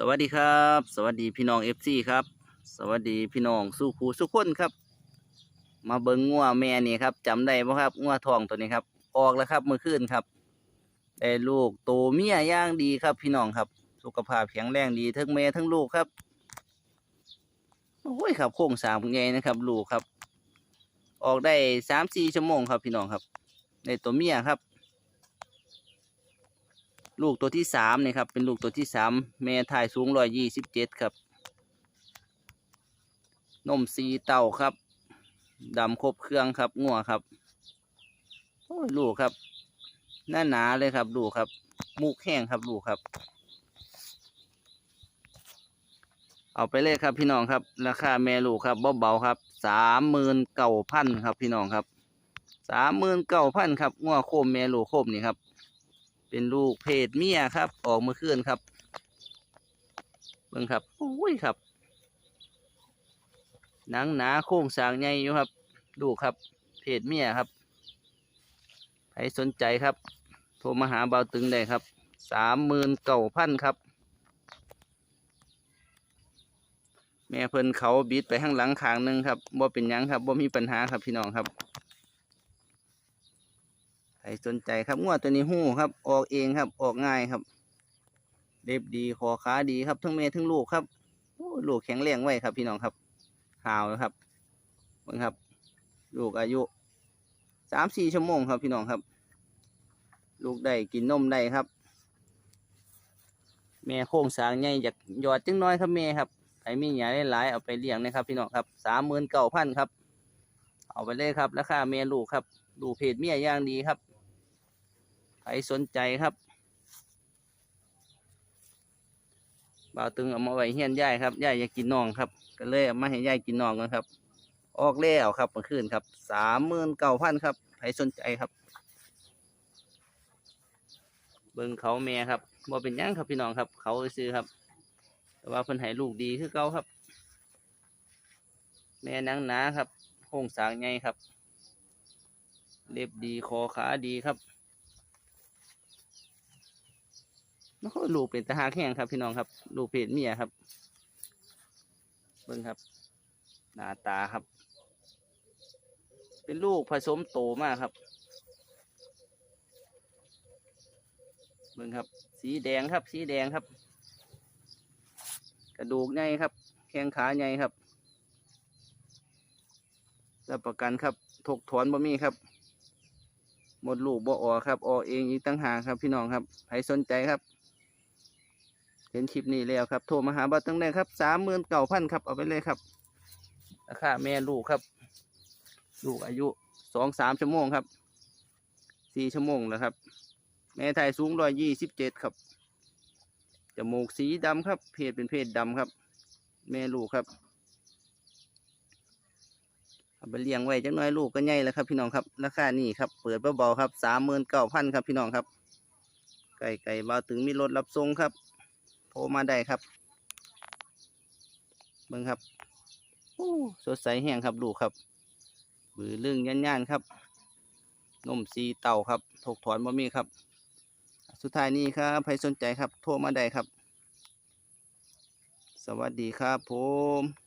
สวัสดีครับ สวัสดีพี่น้องเอฟซีครับ สวัสดีพี่น้องสู้ครูสุกคนครับ มาเบิ้งงัวแม่นี่ครับจำได้ไหมครับงัวทองตัวนี้ครับ ออกแล้วครับเมื่อคืนครับได้ลูกโตเมียย่างดีครับ พี่น้องครับ สุขภาพแข็งแรงดีทั้งแม่ทั้งลูกครับโอ้ยครับโค้งสร้างนะครับ ลูกครับ ออกได้สามสี่ชั่วโมงครับ พี่น้องครับในตัวเมียครับ ลูกตัวที่สามนี่ครับ เป็นลูกตัวที่สามแม่ถ่ายสูงร้อยยี่สิบเจ็ดครับ นมสีเต่าครับดำครบเครื่องครับงัวครับโอ้ยลูกครับ หน้าหนาเลยครับลูกครับมุกแห้งครับลูกครับ เอาไปเลยครับพี่น้องครับ ราคาแม่ลูกครับเบาๆครับสามหมื่นเก้าพันครับพี่น้องครับสามหมื่นเก้าพันครับงัวโคมแม่ลูกโคมนี่ครับ เป็นลูกเพศเมียครับ ออกเมื่อนครับ เบิ่งครับโอ้ยครับหนังหนาโค้งสางใหญ่อยู่ครับ ลูกครับ เพศเมียครับใครสนใจครับ โทรมาหาเบาตึงได้ครับสามหมื่นเก้าพันครับ แม่เพิ่นเขาบิดไปข้างหลังขางหนึ่งครับบ่เป็นยังครับบ่มีปัญหาครับพี่น้องครับ รสนใจครับงวดตัวนี้หู้ครับ ออกเองครับ ออกง่ายครับ เล็บดีคอขาดีครับ ทั้งแม่ทั้งลูกครับลูกแข็งแรงไว้ครับ พี่น้องครับหาวนะครับเบิ่งครับ ลูกอายุสามสี่ชั่วโมงครับพี่น้องครับ ลูกได้กินนมได้ครับ แม่โค้งสางใหญ่จากหยอดจังน้อยครับแม่ครับใครมีหยาหลายเอาไปเลี้ยงนะครับ พี่น้องครับสามหมื่นเก้าพันครับ เอาไปเลยครับราคาเมียลูกครับ ดูเพจเมียย่างดีครับ ครสนใจครับบ่าวตึงเอามาไว้เฮียนย่ายครับย่ายอยากกินน่องครับ ก็เลยเอามาให้ย่ายกินน่องกันครับ ออกแล้วครับเมื่อคืนครับสามหมื่นเก้าพันครับใครสนใจครับ เบิ่งเขาแม่ครับบ่เป็นยังครับพี่น้องครับ เขาซื้อครับ แต่ว่าเพิ่นให้ลูกดีคือเก่าครับ แม่นางหนาครับโครงสางใหญ่ครับ เล็บดีคอขาดีครับ โอ้โหลูกเป็นตาหากแห้งครับพี่น้องครับ ลูกเพศเมียครับ เบิ่งครับ หน้าตาครับ เป็นลูกผสมโตมากครับ เบิ่งครับ สีแดงครับ สีแดงครับ กระดูกใหญ่ครับ แข้งขาใหญ่ครับรับประกันครับถกถอนบ่มีครับ หมดลูกบ่ออครับ ออกเองอีกตั้งหากครับพี่น้องครับใครสนใจครับ เห็นคลิปนี้แล้วครับ โทรมาหาบัตรตั้งได้ครับสามหมื่นเก้าพันครับเอาไปเลยครับราคาแม่ลูกครับ ลูกอายุสองสามชั่วโมงครับสี่ชั่วโมงแล้วครับ แม่ไทยสูงร้อยยี่สิบเจ็ดครับจมูกสีดำครับ เพศเป็นเพศดำครับ แม่ลูกครับเอาไปเลี้ยงไว้จังน้อยลูกก็ใหญ่แล้วครับ พี่น้องครับราคานี่ครับ เปิดเบาๆครับสามหมื่นเก้าพันครับพี่น้องครับ ไก่ไก่บาถึงมีรถรับส่งครับ ทรมาได้ครับเบิ่งครับโอ้สดใสแห้งครับดูครับ บือเรื่องย่านๆครับนมสีเต่าครับถกถอนบ่มีครับ สุดท้ายนี้ครับใครสนใจครับโทรมาได้ครับ สวัสดีครับผม